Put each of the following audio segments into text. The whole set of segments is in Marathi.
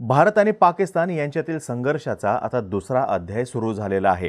भारत आणि पाकिस्तान यांच्यातील संघर्षाचा आता दुसरा अध्याय सुरू झालेला आहे.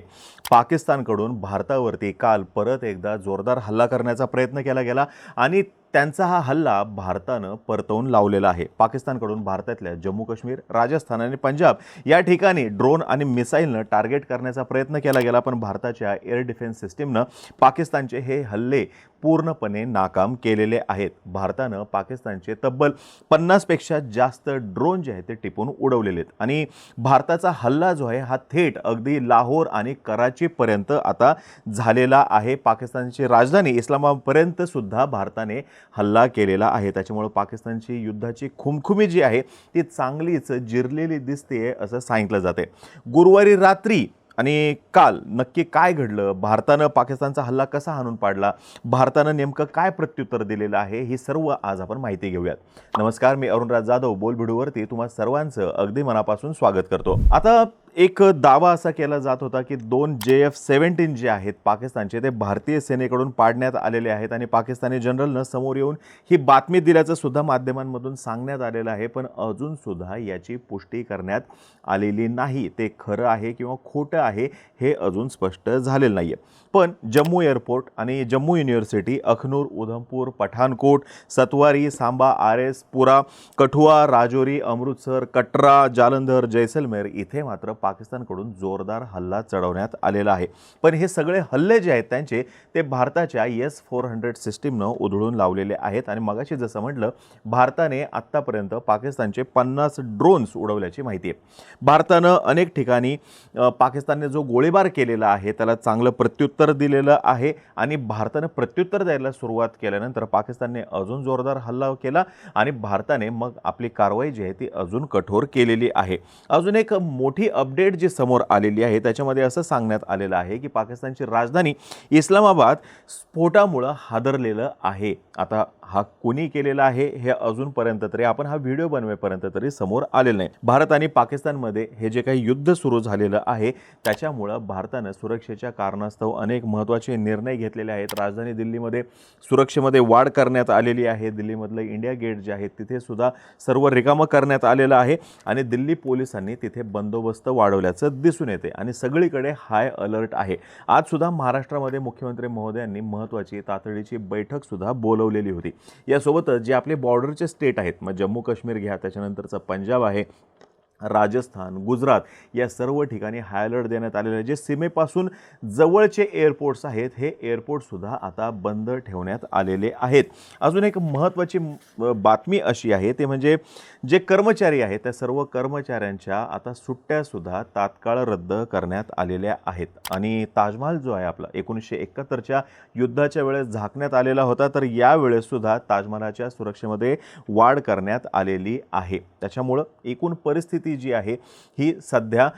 पाकिस्तानकडून भारतावरती काल परत एकदा जोरदार हल्ला करण्याचा प्रयत्न केला गेला आणि त्यांचा हा हल्ला भारतानं परतवून लावलेला आहे. पाकिस्तानकडून भारतातल्या जम्मू काश्मीर राजस्थान आणि पंजाब या ठिकाणी ड्रोन आणि मिसाईलनं टार्गेट करण्याचा प्रयत्न केला गेला पण भारताच्या एअर डिफेन्स सिस्टीमनं पाकिस्तानचे हे हल्ले पूर्णपणे नाकाम केलेले आहेत. भारतानं पाकिस्तानचे तब्बल पन्नासपेक्षा जास्त ड्रोन जे आहेत ते टिपून उडवलेले आहेत. आणि भारताचा हल्ला जो आहे हा थेट अगदी लाहोर आणि कराचीपर्यंत आता झालेला आहे. पाकिस्तानची राजधानी इस्लामाबादपर्यंत सुद्धा भारताने हल्ला केलेला आहे. त्याच्यामुळं पाकिस्तानची युद्धाची खुमखुमी जी आहे ती चांगलीच जिरलेली दिसते असं सांगितलं जाते गुरुवारी रात्री आणि काल नक्की काय घडलं? भारतानं पाकिस्तानचा हल्ला कसा हाणून पाडला? भारतानं नेमकं काय प्रत्युत्तर दिलेलं आहे? ही सर्व आज आपण माहिती घेऊयात. नमस्कार मी अरुणराज जाधव बोलभिडूवरती तुम्हा सर्वांचं अगदी मनापासून स्वागत करतो. आता एक दावा असा केला जात होता की दोन जे एफ सेव्हन्टीन जे आहेत पाकिस्तानचे ते भारतीय सेनेकडून पाडण्यात आलेले आहेत आणि पाकिस्तानी जनरलनं समोर येऊन ही बातमी दिल्याचं सुद्धा माध्यमांमधून सांगण्यात आलेलं आहे. पण अजून सुद्धा याची पुष्टी करण्यात आलेली नाही. ते खरं आहे किंवा खोटं आहे हे अजून स्पष्ट झालेलं नाही आहे पण जम्मू एअरपोर्ट आणि Jammu university Akhnoor Udhampur Pathankot Satwari Samba R S Pura Kathua Rajouri Amritsar Katra Jalandhar Jaisalmer इथे मात्र पाकिस्तानकडून जोरदार हल्ला चढवण्यात आलेला आहे. पण हे सगळे हल्ले जे आहेत त्यांचे ते भारताच्या एस फोर हंड्रेड सिस्टीमनं उधळून लावलेले आहेत. आणि मगाशी जसं म्हटलं भारताने आत्तापर्यंत पाकिस्तानचे पन्नास ड्रोन्स उडवल्याची माहिती आहे. भारतानं अनेक ठिकाणी पाकिस्तानने जो गोळीबार केलेला आहे त्याला चांगलं प्रत्युत्तर दिलेलं आहे आणि भारतानं प्रत्युत्तर द्यायला सुरुवात केल्यानंतर पाकिस्तानने अजून जोरदार हल्ला केला आणि भारताने मग आपली कारवाई जी आहे ती अजून कठोर केलेली आहे. अजून एक मोठी अपडेट अपडेट जी समोर आलेली आहे त्याच्यामध्ये असं सांगण्यात आलेलं आहे की पाकिस्तानची राजधानी इस्लामाबाद स्फोटामुळं हादरलेलं आहे. आता हा कोणी केलेला आहे हे अजूनपर्यंत तरी आपण हा व्हिडिओ बनवेपर्यंत तरी समोर आलेलं नाही. भारत आणि पाकिस्तानमध्ये हे जे काही युद्ध सुरू झालेलं आहे त्याच्यामुळं भारतानं सुरक्षेच्या कारणास्तव अनेक महत्त्वाचे निर्णय घेतलेले आहेत. राजधानी दिल्लीमध्ये सुरक्षेमध्ये वाढ करण्यात आलेली आहे. दिल्लीमधलं इंडिया गेट जे आहे तिथे सुद्धा सर्व रिकामं करण्यात आलेलं आहे आणि दिल्ली पोलिसांनी तिथे बंदोबस्त वाढवल्याचं दिसून येते आणि सगळीकडे हाय अलर्ट आहे. आजसुद्धा महाराष्ट्रामध्ये मुख्यमंत्री महोदयांनी महत्त्वाची तातडीची बैठकसुद्धा बोलवलेली होती. यासोबतच जे आपले बॉर्डरचे स्टेट आहेत मग जम्मू काश्मीर घ्या त्याच्यानंतरचं पंजाब आहे राजस्थान गुजरात या सर्व ठिकाणी हाय अलर्ट देण्यात आलेले आहे. जे सीमेपासून जवळचे एअरपोर्ट्स आहेत हे एअरपोर्टसुद्धा आता बंद ठेवण्यात आलेले आहेत. अजून एक महत्त्वाची बातमी अशी आहे ते म्हणजे जे कर्मचारी आहेत त्या सर्व कर्मचाऱ्यांच्या आता सुट्ट्यासुद्धा तात्काळ रद्द करण्यात आलेल्या आहेत. आणि ताजमहाल जो आहे आपला एकोणीसशे एकाहत्तरच्या युद्धाच्या वेळेस झाकण्यात आलेला होता तर यावेळेससुद्धा ताजमहालाच्या सुरक्षेमध्ये वाढ करण्यात आलेली आहे. त्याच्यामुळं एकूण परिस्थिती जी आहे ही सध्या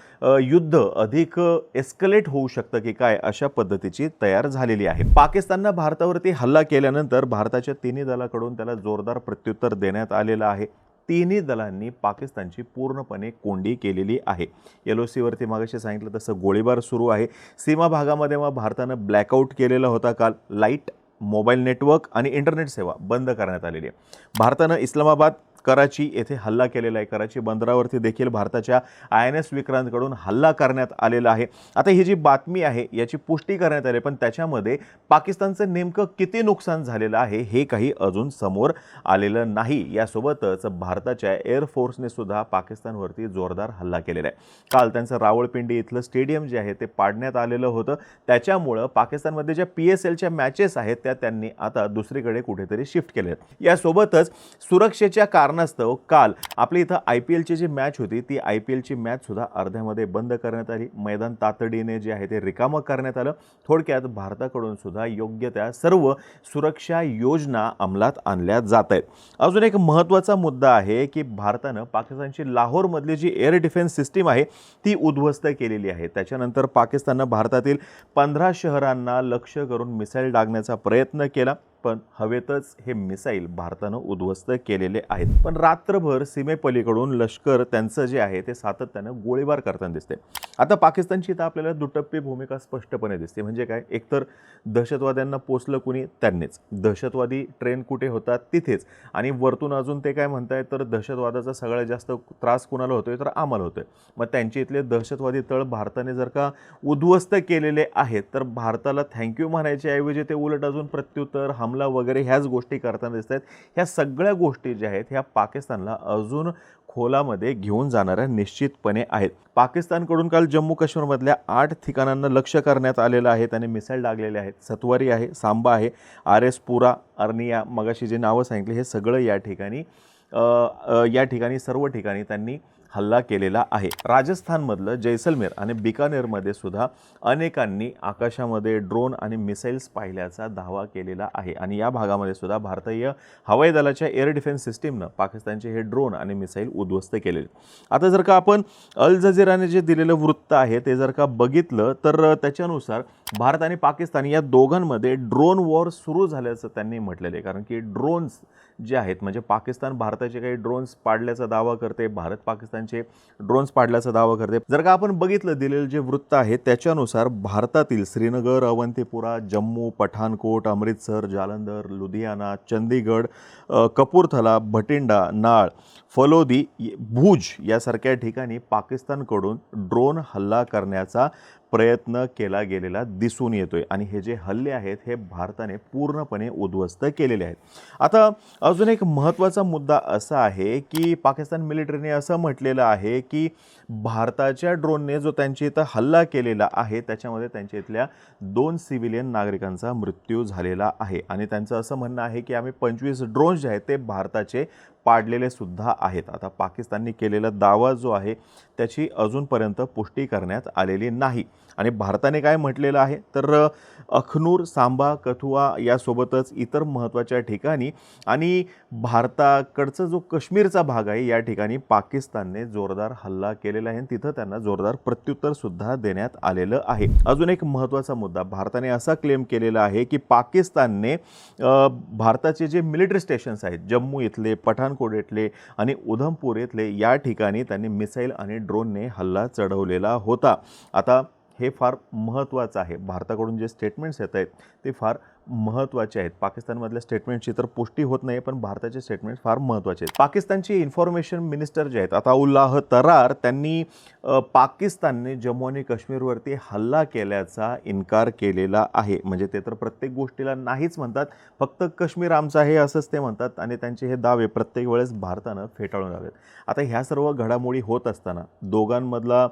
युद्ध अधिक एस्कलेट होऊ शकतं की काय अशा पद्धतीची तयार झालेली आहे. पाकिस्ताननं भारतावरती हल्ला केल्यानंतर भारताच्या तिन्ही दलाकडून त्याला जोरदार प्रत्युत्तर देण्यात आलेलं आहे. तिन्ही दलांनी पाकिस्तानची पूर्णपणे कोंडी केलेली आहे. एल ओ सीवरती मागाशी सांगितलं तसं गोळीबार सुरू आहे. सीमा भागामध्ये मग भारतानं ब्लॅकआउट केलेला होता काल. लाइट मोबाईल नेटवर्क आणि इंटरनेट सेवा बंद करण्यात आलेली आहे. भारतानं इस्लामाबाद कराची येथे हल्ला केलेला आहे. कराची बंदरावरती देखील भारताच्या आय एन एस विक्रांतकडून हल्ला करण्यात आलेला आहे. आता ही जी बातमी आहे याची पुष्टी करण्यात आली पण त्याच्यामध्ये पाकिस्तानचं नेमकं किती नुकसान झालेलं आहे हे काही अजून समोर आलेलं नाही. यासोबतच भारताच्या एअरफोर्सने सुद्धा पाकिस्तानवरती जोरदार हल्ला केलेला आहे. काल त्यांचं रावळपिंडी इथलं स्टेडियम जे आहे ते पाडण्यात आलेलं होतं. त्याच्यामुळं पाकिस्तानमध्ये ज्या पी एस एलच्या मॅचेस आहेत त्या त्यांनी आता दुसरीकडे कुठेतरी शिफ्ट केल्या आहेत. यासोबतच सुरक्षेच्या कारण कारणास्तव काल आपली इथं आय पी एलची जी मॅच होती ती आय पी एलची मॅचसुद्धा अर्ध्यामध्ये बंद करण्यात आली. मैदान तातडीने जे आहे ते रिकामं करण्यात आलं. थोडक्यात भारताकडून सुद्धा योग्य त्या सर्व सुरक्षा योजना अंमलात आणल्या जात आहेत. अजून एक महत्त्वाचा मुद्दा आहे की भारतानं पाकिस्तानची लाहोरमधली जी एअर डिफेन्स सिस्टीम आहे ती उद्ध्वस्त केलेली आहे. त्याच्यानंतर पाकिस्ताननं भारतातील पंधरा शहरांना लक्ष्य करून मिसाईल डागण्याचा प्रयत्न केला. पण हवेतच हे मिसाईल भारतानं उद्ध्वस्त केलेले आहेत. पण रात्रभर सीमेपलीकडून लष्कर त्यांचं जे आहे ते सातत्यानं गोळीबार करताना दिसते आता पाकिस्तानची इथं आपल्याला दुटप्पी भूमिका स्पष्टपणे दिसते. म्हणजे काय? एकतर दहशतवाद्यांना पोचलं कुणी? त्यांनीच. दहशतवादी ट्रेन कुठे होतात? तिथेच. आणि वरतून अजून ते काय म्हणताय तर दहशतवादाचा सगळ्यात जास्त त्रास कुणाला होतोय? तर आम्हाला होतोय. मग त्यांचे इथले दहशतवादी तळ भारताने जर का उद्ध्वस्त केलेले आहेत तर भारताला थँक्यू म्हणायच्या ऐवजी ते उलट अजून प्रत्युत्तर हमला वगैरे ह्याच गोष्टी करताना दिसत आहेत ह्या सगळ्या गोष्टी ज्या आहेत ह्या पाकिस्तानला अजून खोलामध्ये घेऊन जाणाऱ्या निश्चितपणे आहेत. पाकिस्तानकडून काल जम्मू काश्मीरमधल्या आठ ठिकाणांना लक्ष करण्यात आलेलं आहे त्याने मिसाईल लागलेले आहेत. सत्वारी आहे सांबा आहे आर एस पुरा अर्निया मगाशी जे नावं सांगितले हे सगळं या ठिकाणी या ठिकाणी सर्व ठिकाणी त्यांनी हल्ला केलेला आहे. राजस्थानमधलं जैसलमेर आणि बिकानेरमध्ये सुद्धा अनेकांनी आकाशामध्ये ड्रोन आणि मिसाईल्स पाहिल्याचा दावा केलेला आहे. आणि या भागामध्ये सुद्धा भारतीय हवाई दलाच्या एअर डिफेन्स सिस्टीमनं पाकिस्तानचे हे ड्रोन आणि मिसाईल उद्ध्वस्त केलेले. आता जर का आपण अल जझीराने जे दिलेलं वृत्त आहे ते जर का बघितलं तर त्याच्यानुसार भारत आणि पाकिस्तान या दोघांमध्ये ड्रोन वॉर सुरू झाल्याचं त्यांनी म्हटलेलं आहे. कारण की ड्रोन्स जे आहेत म्हणजे पाकिस्तान भारताचे काही ड्रोन्स पाडल्याचा दावा करते भारत पाकिस्तान पाकिस्तानचे ड्रोन्स पाडल्याचा दावा करते. जर का आपण बघितलं दिलेलं जे वृत्त आहे त्याच्यानुसार भारतातील श्रीनगर अवंतीपुरा जम्मू पठाणकोट अमृतसर जालंधर लुधियाना चंदीगड कपूरथला भटिंडा नाळ फलोदी भुज यासारख्या ठिकाणी पाकिस्तानकडून ड्रोन हल्ला करण्याचा प्रयत्न केला गेलेला दिसून येतो आहे आणि हे जे हल्ले आहेत हे भारताने पूर्णपणे उद्ध्वस्त केलेले आहेत. आता अजून एक महत्त्वाचा मुद्दा असा आहे की पाकिस्तान मिलिटरीने असं म्हटलेलं आहे की भारताच्या ड्रोनने जो त्यांच्या इथं हल्ला केलेला आहे त्याच्यामध्ये त्यांच्या इथल्या दोन सिव्हिलियन नागरिकांचा मृत्यू झालेला आहे. आणि त्यांचं असं म्हणणं आहे की आम्ही पंचवीस ड्रोन्स जे आहेत ते भारताचे पाडलेले सुद्धा आहेत. आता पाकिस्ताननी केलेला दावा जो आहे त्याची अजूनपर्यंत पुष्टी करण्यात आलेली नाही. आणि भारताने काय म्हटलेलं आहे? तर अखनूर सांबा कथुआ यासोबतच इतर महत्त्वाच्या ठिकाणी आणि भारताकडचा जो काश्मीरचा भाग आहे या ठिकाणी पाकिस्तानने जोरदार हल्ला केलेला आहे आणि तिथं त्यांना जोरदार प्रत्युत्तरसुद्धा देण्यात आलेलं आहे. अजून एक महत्त्वाचा मुद्दा भारताने असा क्लेम केलेला आहे की पाकिस्तानने भारताचे जे मिलिटरी स्टेशन्स आहेत जम्मू इथले पठाणकोट इथले आणि उधमपूर इथले या ठिकाणी त्यांनी मिसाईल आणि ड्रोनने हल्ला चढवलेला होता. आता हे फार महत्त्वाचं आहे. भारताकडून जे स्टेटमेंट्स येत आहेत ते फार महत्त्वाचे आहेत. पाकिस्तानमधल्या स्टेटमेंटची तर पुष्टी होत नाही पण भारताचे स्टेटमेंट्स फार महत्त्वाचे आहेत. पाकिस्तानचे इन्फॉर्मेशन मिनिस्टर जे आहेत अताउल्लाह तरार त्यांनी पाकिस्तानने जम्मू आणि काश्मीरवरती हल्ला केल्याचा इन्कार केलेला आहे. म्हणजे ते तर प्रत्येक गोष्टीला नाहीच म्हणतात फक्त काश्मीर आमचं आहे असंच ते म्हणतात आणि त्यांचे हे दावे प्रत्येक वेळेस भारतानं फेटाळून लावलेत आता ह्या सर्व घडामोडी होत असताना दोघांमधला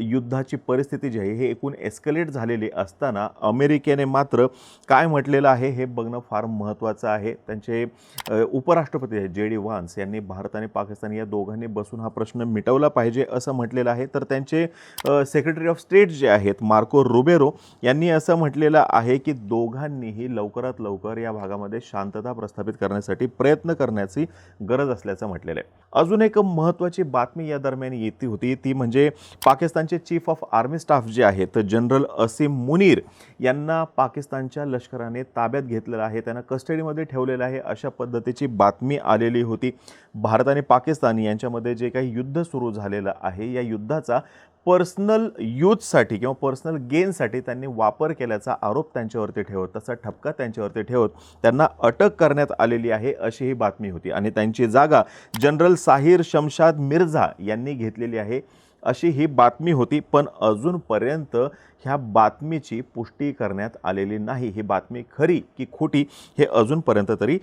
युद्धाची परिस्थिती जी आहे हे एकूण एस्कलेट झालेली असताना अमेरिकेने मात्र काय म्हटलेलं आहे हे बघणं फार महत्त्वाचं आहे. त्यांचे उपराष्ट्रपती आहेत जे डी वान्स यांनी भारत आणि पाकिस्तान या दोघांनी बसून हा प्रश्न मिटवला पाहिजे असं म्हटलेलं आहे. तर त्यांचे सेक्रेटरी ऑफ स्टेट जे आहेत मार्को रुबेरो यांनी असं म्हटलेलं आहे की दोघांनीही लवकरात लवकर या भागामध्ये शांतता प्रस्थापित करण्यासाठी प्रयत्न करण्याची गरज असल्याचं म्हटलेलं आहे. अजून एक महत्त्वाची बातमी या दरम्यान येती होती. ती म्हणजे पाकिस्तानचे चीफ ऑफ आर्मी स्टाफ जे आहेत जनरल असीम मुनीर यांना पाकिस्तानच्या लष्कराने ताब्यात घेतलेलं आहे त्यांना कस्टडीमध्ये ठेवलेलं आहे अशा पद्धतीची बातमी आलेली होती. भारत आणि पाकिस्तान यांच्यामध्ये जे काही युद्ध सुरू झालेलं आहे या युद्धाचा पर्सनल यूजसाठी किंवा पर्सनल गेनसाठी त्यांनी वापर केल्याचा आरोप त्यांच्यावरती ठेवत तसा ठपका त्यांच्यावरती ठेवत त्यांना अटक करण्यात आलेली आहे अशी ही बातमी होती. आणि त्यांची जागा जनरल साहिर शमशाद मिर्झा यांनी घेतलेली आहे. अशी ही बातमी होती पण अजूनपर्यंत ह्या बातमीची पुष्टी करण्यात आलेली नाही. ही बातमी खरी की खोटी हे अजूनपर्यंत तरी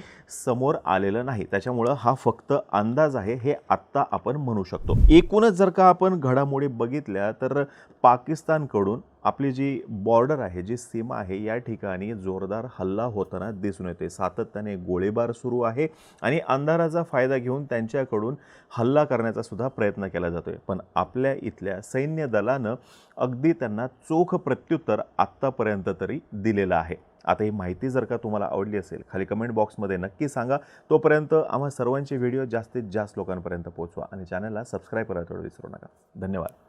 समोर आलेलं नाही. त्याच्यामुळं हा फक्त अंदाज आहे हे आत्ता आपण म्हणू शकतो. एकूणच जर का आपण घडामोडी बघितल्या तर पाकिस्तानकडून आपली जी बॉर्डर आहे जी सीमा आहे या ठिकाणी जोरदार हल्ला होताना दिसून येते सातत्याने गोळीबार सुरू आहे आणि अंधाराचा फायदा घेऊन त्यांच्याकडून हल्ला करण्याचा सुद्धा प्रयत्न केला जातोय. पण आपल्या इथल्या सैन्य दलानं अगदी त्यांना चोख प्रत्युत्तर आत्तापर्यंत तरी दिलेलं आहे. आता ही माहिती जर का तुम्हाला आवडली असेल खाली कमेंट बॉक्समध्ये नक्की सांगा. तोपर्यंत आम्हा सर्वांचे व्हिडिओ जास्तीत जास्त लोकांपर्यंत पोहोचवा आणि चॅनलला सबस्क्राईब करायला थोडं विसरू नका. धन्यवाद.